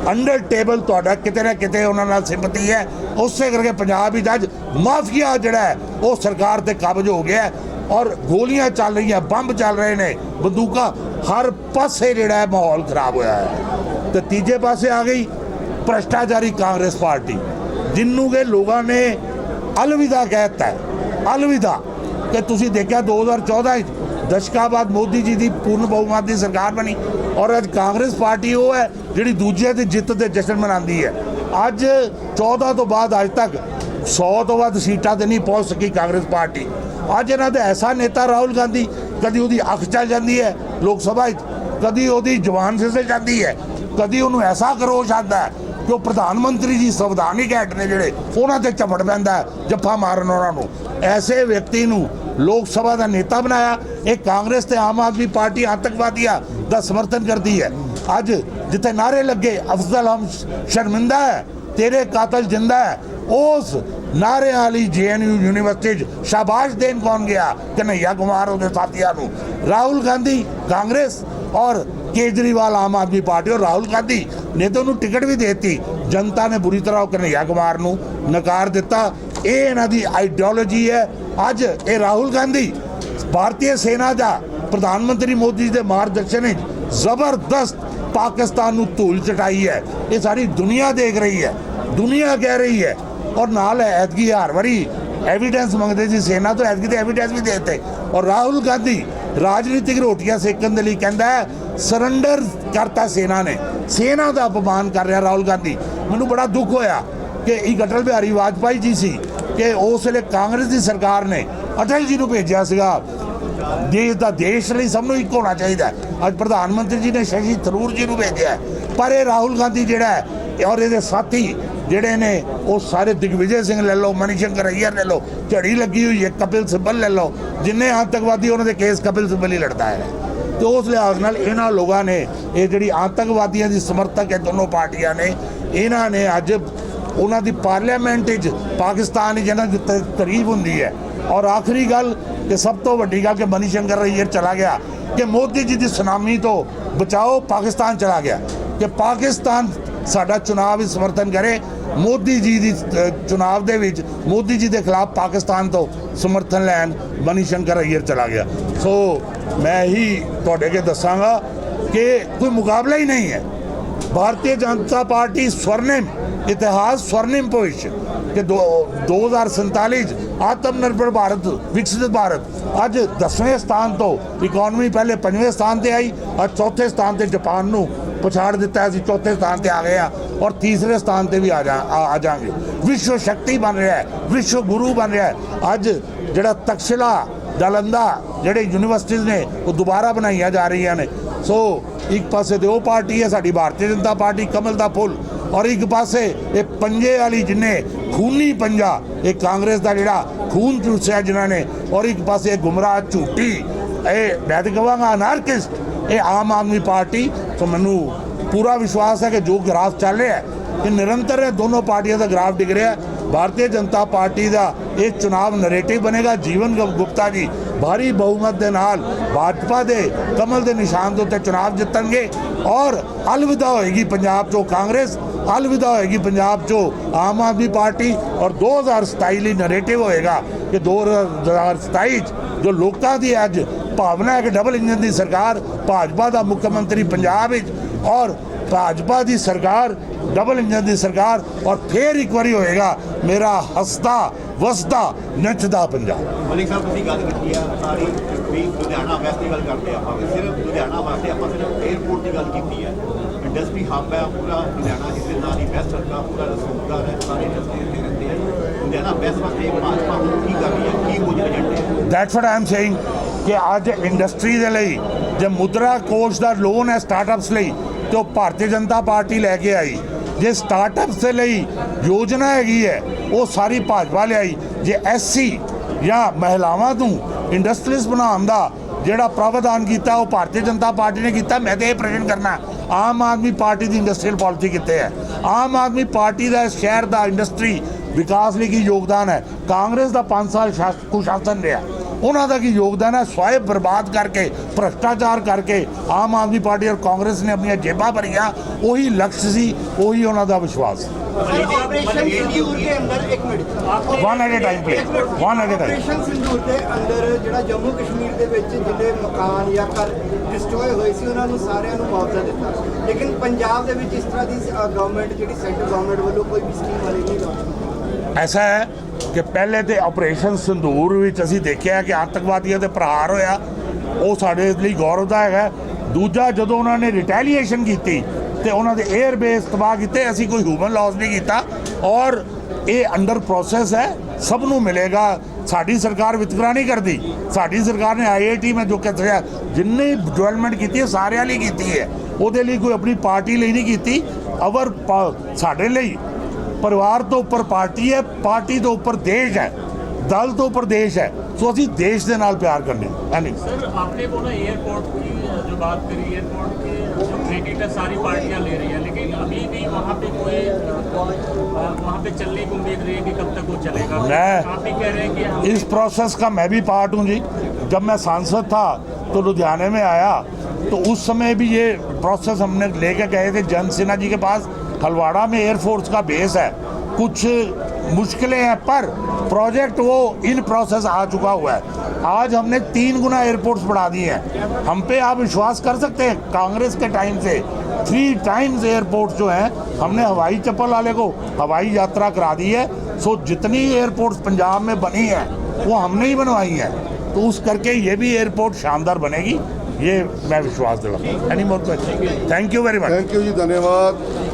Speaker 1: ਅੰਡਰ ਟੇਬਲ ਤੁਹਾਡਾ ਕਿਤੇ ਨਾ ਕਿਤੇ ਉਹਨਾਂ ਨਾਲ ਸਿੰਪਤੀ ਹੈ। ਉਸੇ ਕਰਕੇ ਪੰਜਾਬ ਵਿੱਚ ਅੱਜ ਮਾਫੀਆ ਜਿਹੜਾ ਹੈ, ਉਹ ਸਰਕਾਰ ਤੇ ਕਾਬਜ਼ ਹੋ ਗਿਆ ਹੈ। ਔਰ ਗੋਲੀਆਂ ਚੱਲ ਰਹੀਆਂ, ਬੰਬ ਚੱਲ ਰਹੇ ਨੇ। ਬੰਦੂਕਾਂ ਹਰ ਪਾਸੇ ਜਿਹੜਾ ਹੈ ਮਾਹੌਲ ਖਰਾਬ ਹੋਇਆ ਹੈ। ਤੇ ਤੀਜੇ ਪਾਸੇ ਆ ਗਈ ਭ੍ਰਸ਼ਟਾਚਾਰੀ ਕਾਂਗਰਸ ਪਾਰਟੀ, ਜਿੰਨੂੰ ਕਿ ਲੋਕਾਂ ਨੇ ਅਲਵਿਦਾ ਕਹਿਤਾ ਹੈ, ਅਲਵਿਦਾ ਕਿ ਤੁਸੀਂ ਦੇਖਿਆ 2014 ਵਿੱਚ ਦਸ਼ਕਾਂ ਬਾਅਦ ਮੋਦੀ ਜੀ ਦੀ ਪੂਰਨ ਬਹੁਮਤ ਦੀ ਸਰਕਾਰ ਬਣੀ ਔਰ ਅੱਜ ਕਾਂਗਰਸ ਪਾਰਟੀ ਉਹ ਹੈ ਜਿਹੜੀ ਦੂਜੇ ਦੀ ਜਿੱਤ ਦੇ ਜਸ਼ਨ ਮਨਾਉਂਦੀ ਹੈ। ਅੱਜ 14 ਤੋਂ ਬਾਅਦ ਅੱਜ ਤੱਕ 100 ਤੋਂ ਵੱਧ ਸੀਟਾਂ ਤੇ ਨਹੀਂ ਪਹੁੰਚ ਸਕੀ ਕਾਂਗਰਸ ਪਾਰਟੀ। ਅੱਜ ਇਹਨਾਂ ਦਾ ਐਸਾ ਨੇਤਾ ਰਾਹੁਲ ਗਾਂਧੀ, ਕਦੀ ਉਹਦੀ ਅੱਖ ਚੱਲ ਜਾਂਦੀ ਹੈ ਲੋਕ ਸਭਾ 'ਚ ਕਦੀ ਉਹਦੀ ਜਵਾਨ ਫਿਸਲ ਜਾਂਦੀ ਹੈ। ਕਦੀ ਉਹਨੂੰ ਐਸਾ ਕਰੋਸ਼ ਆਉਂਦਾ ਕਿ ਉਹ ਪ੍ਰਧਾਨ ਮੰਤਰੀ ਜੀ ਸੰਵਿਧਾਨਿਕ ਹੈਡ ਨੇ ਜਿਹੜੇ, ਉਹਨਾਂ ਤੇ ਝਪਟ ਪੈਂਦਾ ਜੱਫਾ ਮਾਰਨ ਉਹਨਾਂ ਨੂੰ। ਐਸੇ ਵਿਅਕਤੀ ਨੂੰ ਲੋਕ ਸਭਾ ਦਾ ਨੇਤਾ ਬਣਾਇਆ, ਇਹ ਕਾਂਗਰਸ ਤੇ ਆਮ ਆਦਮੀ ਪਾਰਟੀ ਆਤੰਕਵਾਦੀਆਂ ਦਾ ਸਮਰਥਨ ਕਰਦੀ ਹੈ। ਅੱਜ ਜਿੱਥੇ ਨਾਰੇ ਲੱਗੇ, ਅਫਜ਼ਲ ਹਮ ਸ਼ਰਮਿੰਦਾ ਹੈ, ਤੇਰੇ ਕਾਤਲ ਜਿੰਦਾ ਹੈ, ਉਸ ਨਾਰੇ ਵਾਲੀ ਜੇਐਨਯੂ ਯੂਨੀਵਰਸਿਟੀ 'ਚ ਸ਼ਾਬਾਸ਼ ਦੇਣ ਕੌਣ ਗਿਆ? ਕਨਈਆ ਕੁਮਾਰ ਉਹਦੇ ਸਾਥੀਆਂ ਨੂੰ। ਰਾਹੁਲ ਗਾਂਧੀ, ਕਾਂਗਰਸ ਔਰ ਕੇਜਰੀਵਾਲ ਆਮ ਆਦਮੀ ਪਾਰਟੀ ਔਰ ਰਾਹੁਲ ਗਾਂਧੀ ਨੇ ਤਾਂ ਉਹਨੂੰ ਟਿਕਟ ਵੀ ਦਿੱਤੀ। ਜਨਤਾ ਨੇ ਬੁਰੀ ਤਰ੍ਹਾਂ ਉਹ ਕਨਈਆ ਕੁਮਾਰ ਨੂੰ ਨਕਾਰ ਦਿੱਤਾ। ਇਹ ਇਹਨਾਂ ਦੀ ਆਈਡੀਓਲੋਜੀ ਹੈ। ਅੱਜ ਇਹ ਰਾਹੁਲ ਗਾਂਧੀ, ਭਾਰਤੀ ਸੈਨਾ ਦਾ ਪ੍ਰਧਾਨ ਮੰਤਰੀ ਮੋਦੀ ਜੀ ਦੇ ਮਾਰਗਦਰਸ਼ਨ ਵਿੱਚ ਜ਼ਬਰਦਸਤ ਪਾਕਿਸਤਾਨ ਨੂੰ ਧੂਲ ਚਟਾਈ ਹੈ। ਇਹ ਸਾਰੀ ਦੁਨੀਆ ਦੇਖ ਰਹੀ ਹੈ। ਦੁਨੀਆ ਕਹਿ ਰਹੀ ਹੈ। ਔਰ ਨਾਲ ਐਤਕੀ ਹਰ ਵਾਰੀ ਐਵੀਡੈਂਸ ਮੰਗਦੇ ਸੀ ਸੈਨਾ ਤੋਂ, ਐਤਕੀ ਤੇ ਐਵੀਡੈਂਸ ਵੀ ਦੇ ਔਰ ਰਾਹੁਲ ਗਾਂਧੀ ਰਾਜਨੀਤਿਕ ਰੋਟੀਆਂ ਸੇਕਣ ਦੇ ਲਈ ਕਹਿੰਦਾ ਹੈ ਸਰੈਂਡਰ ਕਰਤਾ ਸੈਨਾ ਨੇ। ਸੈਨਾ ਦਾ ਅਪਮਾਨ ਕਰ ਰਿਹਾ ਰਾਹੁਲ ਗਾਂਧੀ। ਮੈਨੂੰ ਬੜਾ ਦੁੱਖ ਹੋਇਆ ਕਿ ਇਹ ਅਟਲ ਬਿਹਾਰੀ ਵਾਜਪਾਈ ਜੀ ਸੀ ਕਿ ਉਸ ਵੇਲੇ ਕਾਂਗਰਸ ਦੀ ਸਰਕਾਰ ਨੇ ਅਟਲ ਜੀ ਨੂੰ ਭੇਜਿਆ ਸੀਗਾ। ਦੇਸ਼ ਦਾ ਦੇਸ਼ ਲਈ ਸਭ ਨੂੰ ਇੱਕ ਹੋਣਾ ਚਾਹੀਦਾ ਅੱਜ ਪ੍ਰਧਾਨ ਮੰਤਰੀ ਜੀ ਨੇ ਸ਼ਸ਼ੀ ਥਰੂਰ ਜੀ ਨੂੰ ਭੇਜਿਆ ਪਰ ਇਹ ਰਾਹੁਲ ਗਾਂਧੀ ਜਿਹੜਾ ਹੈ, ਔਰ ਇਹਦੇ ਸਾਥੀ ਜਿਹੜੇ ਨੇ, ਉਹ ਸਾਰੇ ਦਿਗਵਿਜੇ ਸਿੰਘ ਲੈ ਲਓ, ਮਨੀਸ਼ੰਕਰ ਅਈਅਰ ਲੈ ਲਓ, ਝੜੀ ਲੱਗੀ ਹੋਈ ਹੈ, ਕਪਿਲ ਸਿੱਬਲ ਲੈ ਲਓ, ਜਿੰਨੇ ਆਤੰਕਵਾਦੀ ਉਹਨਾਂ ਦੇ ਕੇਸ ਕਪਿਲ ਸਿੱਬਲ ਹੀ ਲੜਦਾ ਹੈ। ਤੇ ਉਸ ਲਿਹਾਜ਼ ਨਾਲ ਇਹਨਾਂ ਲੋਕਾਂ ਨੇ, ਇਹ ਜਿਹੜੀ ਆਤੰਕਵਾਦੀਆਂ ਦੀ ਸਮਰਥਕ ਹੈ, ਦੋਨੋਂ ਪਾਰਟੀਆਂ ਨੇ, ਇਹਨਾਂ ਨੇ ਅੱਜ ਉਹਨਾਂ ਦੀ ਪਾਰਲੀਮੈਂਟ ਵਿੱਚ ਪਾਕਿਸਤਾਨ ਵਿੱਚ ਇਹਨਾਂ ਦੀ ਤ- ਤਾਰੀਫ ਹੁੰਦੀ ਹੈ। ਔਰ ਆਖਰੀ ਗੱਲ ਕਿ ਸਭ ਤੋਂ ਵੱਡੀ ਗੱਲ ਕਿ ਮਨੀ ਸ਼ੰਕਰ ਅਈਅਰ ਚਲਾ ਗਿਆ, ਕਿ ਮੋਦੀ ਜੀ ਦੀ ਸੁਨਾਮੀ ਤੋਂ ਬਚਾਓ, ਪਾਕਿਸਤਾਨ ਚਲਾ ਗਿਆ। ਕਿ ਪਾਕਿਸਤਾਨ ਸਾਡਾ ਚੁਣਾਵ ਵੀ ਸਮਰਥਨ ਕਰੇ। ਮੋਦੀ ਜੀ ਦੀ ਚੁਣਾਵ ਦੇ ਵਿੱਚ ਮੋਦੀ ਜੀ ਦੇ ਖਿਲਾਫ ਪਾਕਿਸਤਾਨ ਤੋਂ ਸਮਰਥਨ ਲੈਣ ਬਨੀ ਸ਼ੰਕਰ ਅਈਰ ਚਲਾ ਗਿਆ। ਸੋ ਮੈਂ ਹੀ ਤੁਹਾਡੇ ਕੇ ਦੱਸਾਂਗਾ ਕਿ ਕੋਈ ਮੁਕਾਬਲਾ ਹੀ ਨਹੀਂ ਹੈ। ਭਾਰਤੀ ਜਨਤਾ ਪਾਰਟੀ ਸਵਰਨੇ ਇਤਿਹਾਸ ਸਵਰਣਿਮ ਭਵਿਸ਼ ਕਿ 2047 ਚ ਆਤਮ ਨਿਰਭਰ ਭਾਰਤ, ਵਿਕਸਿਤ ਭਾਰਤ। ਅੱਜ 10ਵੇਂ ਸਥਾਨ ਤੋਂ ਇਕਨੋਮੀ ਪਹਿਲੇ 5ਵੇਂ ਸਥਾਨ ਤੇ ਆਈ, ਅੱਜ ਚੌਥੇ ਸਥਾਨ ਤੇ ਜਾਪਾਨ ਨੂੰ ਪਛਾੜ ਦਿੱਤਾ ਅਸੀਂ, ਚੌਥੇ ਸਥਾਨ ਤੇ ਆ ਗਏ ਆ ਔਰ ਤੀਸਰੇ ਸਥਾਨ ਤੇ ਵੀ ਆ ਜਾ, ਆ ਜਾਾਂਗੇ। ਵਿਸ਼ਵ ਸ਼ਕਤੀ ਬਣ ਰਿਹਾ ਹੈ, ਵਿਸ਼ਵ ਗੁਰੂ ਬਣ ਰਿਹਾ ਹੈ। ਅੱਜ ਜਿਹੜਾ ਤਕਸ਼ਲਾ ਦਲੰਦਾ ਜਿਹੜੇ ਯੂਨੀਵਰਸਿਟੀਆਂ ਨੇ, ਉਹ ਦੁਬਾਰਾ ਬਣਾਈਆਂ ਜਾ ਰਹੀਆਂ ਨੇ। ਸੋ ਇੱਕ ਪਾਸੇ ਤੇ ਉਹ ਪਾਰਟੀ ਹੈ, ਸਾਡੀ ਭਾਰਤੀ ਜਨਤਾ ਪਾਰਟੀ, ਕਮਲ ਦਾ ਫੁੱਲ ਔਰ ਇੱਕ ਪਾਸੇ ਇਹ ਪੰਜੇ ਵਾਲੀ ਜਿੰਨੇ ਖੂਨੀ ਪੰਜਾ, ਇਹ ਕਾਂਗਰਸ ਦਾ ਜਿਹੜਾ ਖੂਨ ਚੂਸਿਆ ਜਿਨ੍ਹਾਂ ਨੇ, ਔਰ ਇੱਕ ਪਾਸੇ ਗੁੰਮਰਾਹ ਝੂਠੀ, ਇਹ ਮੈਂ ਤਾਂ ਕਹਾਂਗਾ ਅਨਾਰਕਿਸਟ ਇਹ ਆਮ ਆਦਮੀ ਪਾਰਟੀ, ਤੋਂ ਮੈਨੂੰ ਪੂਰਾ ਵਿਸ਼ਵਾਸ ਹੈ ਕਿ ਜੋ ਗ੍ਰਾਫ ਚੱਲ ਰਿਹਾ ਹੈ, ਇਹ ਨਿਰੰਤਰ ਹੈ, ਦੋਨੋਂ ਪਾਰਟੀਆਂ ਦਾ ਗ੍ਰਾਫ ਡਿੱਗ ਰਿਹਾ ਹੈ। ਭਾਰਤੀ ਜਨਤਾ ਪਾਰਟੀ ਦਾ ਇਹ ਚੁਣਾਵ ਨੈਰੇਟਿਵ ਬਣੇਗਾ, ਜੀਵਨ ਗੁਪਤਾ ਜੀ, ਭਾਰੀ ਬਹੁਮਤ ਦੇ ਨਾਲ ਭਾਜਪਾ ਦੇ ਕਮਲ ਦੇ ਨਿਸ਼ਾਨ ਦੇ ਉੱਤੇ ਚੁਣਾਵ ਜਿੱਤਣਗੇ, ਔਰ ਅਲਵਿਦਾ ਹੋਏਗੀ ਪੰਜਾਬ ਚੋਂ ਕਾਂਗਰਸ ਅਲਵਿਦਾ ਹੋਏਗੀ ਪੰਜਾਬ ਚੋਂ ਆਮ ਆਦਮੀ ਪਾਰਟੀ ਔਰ 2027 ਲਈ ਨੈਰੇਟਿਵ ਹੋਏਗਾ ਕਿ 2027 ਚ ਜੋ ਲੋਕਾਂ ਦੀ ਅੱਜ ਭਾਵਨਾ ਹੈ ਕਿ ਡਬਲ ਇੰਜਨ ਦੀ ਸਰਕਾਰ ਭਾਜਪਾ ਦਾ ਮੁੱਖ ਮੰਤਰੀ ਪੰਜਾਬ ਵਿੱਚ ਔਰ ਭਾਜਪਾ ਦੀ ਸਰਕਾਰ ਡਬਲ ਇੰਜਨ ਦੀ ਸਰਕਾਰ ਔਰ ਫੇਰ ਇੱਕ ਵਾਰੀ ਹੋਏਗਾ ਮੇਰਾ ਹੱਸਦਾ, ਵਸਦਾ, ਨੱਚਦਾ ਪੰਜਾਬ।
Speaker 3: ਮਲਿਕ ਸਾਹਿਬ, ਤੁਸੀਂ ਗੱਲ ਕੀਤੀ ਆ, ਸਾਰੀ ਵੀ ਲੁਧਿਆਣਾ ਵੈਸਟ ਦੀ ਗੱਲ ਕਰਦੇ ਆਪਾਂ, ਸਿਰਫ ਲੁਧਿਆਣਾ ਵਾਸਤੇ ਆਪਾਂ ਸਿਰਫ 에어ਪੋਰਟ ਦੀ ਗੱਲ ਕੀਤੀ ਹੈ ਇੰਡਸਟਰੀ ਹੱਬ ਹੈ, ਪੂਰਾ ਲੁਧਿਆਣਾ ਇਸ ਦੇ ਨਾਲ ਹੀ ਬੈਸਟ ਸਰਕਾਰ ਪੂਰਾ ਰਸੂਖਦਾਰ ਹੈ, ਸਾਰੇ ਇੰਡਸਟਰੀ ਲੁਧਿਆਣਾ ਵੈਸਟ ਵਾਸਤੇ ਭਾਜਪਾ ਹੁਣ ਕੀ ਕਰ ਹੈ, ਕੀ ਕੁਝ ਏਜੰਡੇ
Speaker 1: that's what I am saying ਕਿ ਅੱਜ ਇੰਡਸਟਰੀ ਦੇ ਲਈ, ਜੇ ਮੁਦਰਾ ਕੋਸ਼ ਦਾ ਲੋਨ ਹੈ ਸਟਾਰਟਅਪਸ ਲਈ, ਤੇ ਉਹ ਭਾਰਤੀ ਜਨਤਾ ਪਾਰਟੀ ਲੈ ਕੇ ਆਈ। ਜੇ ਸਟਾਰਟਅਪਸ ਦੇ ਲਈ ਯੋਜਨਾ ਹੈਗੀ ਹੈ, ਉਹ ਸਾਰੀ ਭਾਜਪਾ ਲਿਆਈ। ਜੇ ਐਸਸੀ ਜਾਂ ਮਹਿਲਾਵਾਂ ਨੂੰ ਇੰਡਸਟਰੀਜ਼ ਬਣਾਉਣ ਦਾ ਜਿਹੜਾ ਪ੍ਰਾਵਧਾਨ ਕੀਤਾ, ਉਹ ਭਾਰਤੀ ਜਨਤਾ ਪਾਰਟੀ ਨੇ ਕੀਤਾ, ਮੈਂ ਤੇ ਇਹ ਪ੍ਰਸ਼ਨ ਕਰਨਾ। ਆਮ ਆਦਮੀ ਪਾਰਟੀ ਦੀ ਇੰਡਸਟਰੀਅਲ ਪਾਲਿਸੀ ਕਿੱਥੇ ਹੈ? ਆਮ ਆਦਮੀ ਪਾਰਟੀ ਦਾ ਇਸ ਸ਼ਹਿਰ ਦਾ ਇੰਡਸਟਰੀ ਵਿਕਾਸ ਲਈ ਕੀ ਯੋਗਦਾਨ ਹੈ? ਕਾਂਗਰਸ ਦਾ 5 ਸਾਲ ਸ਼ਾਸ- ਕੁਸ਼ਾਸਨ ਰਿਹਾ। ਉਹਨਾਂ ਦਾ ਕੀ ਯੋਗਦਾਨ ਹੈ? ਸਵਾਏ ਬਰਬਾਦ ਕਰਕੇ ਭ੍ਰਸ਼ਟਾਚਾਰ ਕਰਕੇ ਆਮ ਆਦਮੀ ਪਾਰਟੀ ਔਰ ਕਾਂਗਰਸ ਨੇ ਆਪਣੀਆਂ ਜੇਬਾਂ ਭਰੀਆਂ। ਉਹੀ ਲਕਸ਼ ਸੀ ਉਹੀ ਉਹਨਾਂ ਦਾ ਵਿਸ਼ਵਾਸ।
Speaker 4: ਦੇ ਅੰਦਰ ਜਿਹੜਾ ਜੰਮੂ ਕਸ਼ਮੀਰ ਦੇ ਵਿੱਚ ਜਿਹੜੇ ਮਕਾਨ ਜਾਂ ਘਰ ਡਿਸਟਰੋਏ ਹੋਏ ਸੀ ਉਹਨਾਂ ਨੂੰ ਸਾਰਿਆਂ ਨੂੰ ਮੁਆਵਜ਼ਾ ਦਿੱਤਾ। ਲੇਕਿਨ ਪੰਜਾਬ ਦੇ ਵਿੱਚ ਇਸ ਤਰ੍ਹਾਂ ਦੀ ਗਵਰਨਮੈਂਟ ਜਿਹੜੀ ਸੈਂਟਰ ਗਵਰਨਮੈਂਟ ਵੱਲੋਂ ਕੋਈ
Speaker 1: ਐਸਾ ਹੈ ਕਿ ਪਹਿਲੇ ਤੇ ਆਪਰੇਸ਼ਨ ਸੰਦੂਰ ਵਿੱਚ ਅਸੀਂ ਦੇਖਿਆ ਕਿ ਆਤੰਕਵਾਦੀਆਂ ਤੇ ਪ੍ਰਹਾਰ ਹੋਇਆ, ਉਹ ਸਾਡੇ ਲਈ ਗੌਰਵ ਦਾ ਹੈਗਾ ਦੂਜਾ, ਜਦੋਂ ਉਹਨਾਂ ਨੇ ਰਿਟੈਲੀਏਸ਼ਨ ਕੀਤੀ ਤੇ ਉਹਨਾਂ ਦੇ 에ਅਰ ਬੇਸ ਤਬਾਹ ਕੀਤੇ, ਅਸੀਂ ਕੋਈ ਹਿਊਮਨ ਲਾਸ ਨਹੀਂ ਕੀਤਾ। ਔਰ ਇਹ ਅੰਡਰ ਪ੍ਰੋਸੈਸ ਹੈ, ਸਭ ਨੂੰ ਮਿਲੇਗਾ। ਸਾਡੀ ਸਰਕਾਰ ਵਿਤਕਰਾ ਨਹੀਂ ਕਰਦੀ। ਸਾਡੀ ਸਰਕਾਰ ਨੇ ਆਈਆਈਟੀ ਮੈਂ ਜੋ ਕਹਿੰਦਾ ਜਿੰਨੀ ਡਿਵੈਲਪਮੈਂਟ ਕੀਤੀ ਹੈ, ਸਾਰਿਆਂ ਲਈ ਕੀਤੀ ਹੈ। ਉਹਦੇ ਲਈ ਕੋਈ ਆਪਣੀ ਪਾਰਟੀ ਲਈ ਨਹੀਂ ਕੀਤੀ। ਅਵਰ ਸਾਡੇ ਲਈ ਪਰਿਵਾਰ ਤੋਂ ਉੱਪਰ ਪਾਰਟੀ ਹੈ ਪਾਰਟੀ ਤੋਂ ਉੱਪਰ ਦੇਸ਼ ਹੈ ਦਲ ਤੋਂ ਉੱਪਰ ਦੇਸ਼ ਹੈ ਸੋ ਅਸੀਂ ਦੇਸ਼ ਦੇ ਨਾਲ ਪਿਆਰ ਕਰਨੇ ਐਨੀ
Speaker 5: सर आपने बोला एयरपोर्ट की जो बात करी एयरपोर्ट के जो क्रेडिट है सारी पार्टियां ले रही है लेकिन अभी भी वहाँ पे कोई अ, वहाँ पे चलने की उम्मीद रही है कि कब तक वो चलेगा
Speaker 1: मैं-
Speaker 5: आप भी कह रहे हैं कि हम
Speaker 1: इस प्रोसेस का मैं भी पार्ट हूँ जी जब मैं सांसद था तो लुधियाने में आया तो उस समय भी ये प्रोसेस हमने लेके गए थे जन सेना जी के पास हलवाड़ा में एयरफोर्स का बेस है। कुछ मुश्किलें हैं, पर प्रोजेक्ट वो इन प्रोसेस आ चुका हुआ है। आज हमने तीन गुना एयरपोर्ट्स बढ़ा दिए हैं। हम पे आप विश्वास कर सकते हैं, कांग्रेस के टाइम से। थ्री टाइम्स एयरपोर्ट जो हैं, हमने हवाई चप्पल वाले को हवाई यात्रा करा दी है। सो जितनी एयरपोर्ट्स पंजाब में बनी है, वो हमने ही बनवाई है। तो उस करके ये भी एयरपोर्ट शानदार बनेगी, ये मैं विश्वास दिलाता any more question thank you very much
Speaker 2: thank you जी, धन्यवाद।